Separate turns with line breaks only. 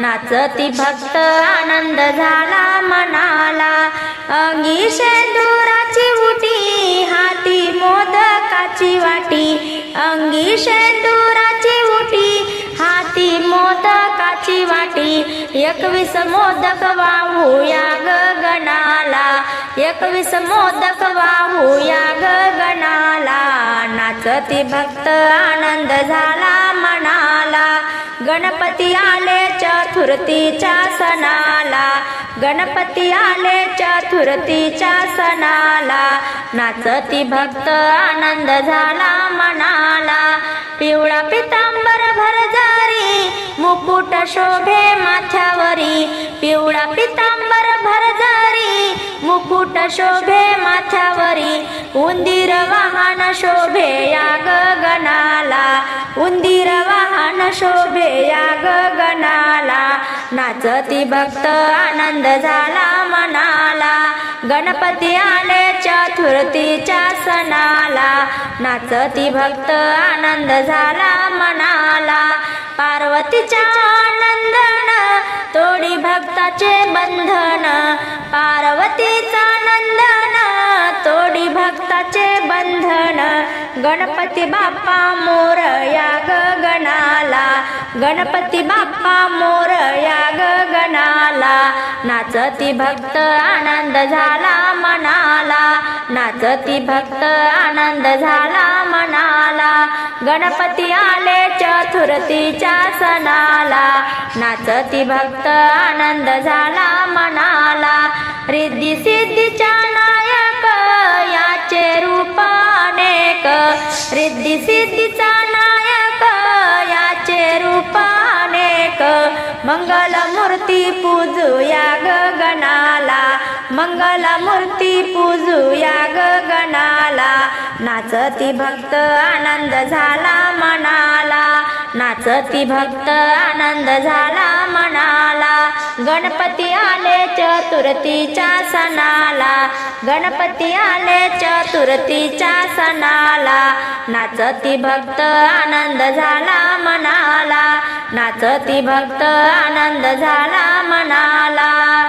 नाचती भक्त आनंद झाला मनाला. अंगी शेंदुराची उटी हाती मोदकाची वाटी. अंगी शेंदुराची उटी हाती मोदकाची वाटी. एकवीस मोदक वाहूया गगनाला एकवीस मोदक वाहूया गगनाला नाचती भक्त आनंद झाला मनाला. गणपती आले चतुर्थीच्या सणाला. गणपती आले चतुर्थीच्या सणाला. नाचती भक्त आनंद झाला मनाला. पिवळा पितांबर भरजारी मुकुट शोभे माथ्यावरी. पिवळा पितांबर भरजारी मुकुट शोभे माथ्यावरी. उंदीर वाहन शोभे या गगनाला. उंदीर नाचती भक्त आनंद झाला मनाला. गणपती आले चतुर्थीच्या सणाला. नाचती भक्त आनंद झाला मनाला. पार्वतीच्या आनंदन तोडी भक्ताचे बंधन. पार्वतीचा नंदन तोडी भक्ताचे बंधन. गणपती बाप्पा मोरया गणपती बाप्पा मोरया गगनाला नाचती भक्त आनंद झाला मनाला. नाचती भक्त आनंद झाला मनाला. गणपती आले चतुर्थीच्या सणाला. नाचती भक्त आनंद झाला मनाला. रिद्धी सिद्धीच्या नायक याचे रूप अनेक. रिद्धी सिद्धीचा एक मंगल मूर्ती पूजूया गगनाला मंगल मूर्ती पूजूया गगनाला नाचती भक्त आनंद झाला मनाला. नाचती भक्त आनंद झाला मनाला. गणपती आले चतुर्थीच्या सणाला. गणपती आले चतुर्थीच्या सणाला. नाचती भक्त आनंद झाला मनाला. नाचती भक्त आनंद झाला मनाला.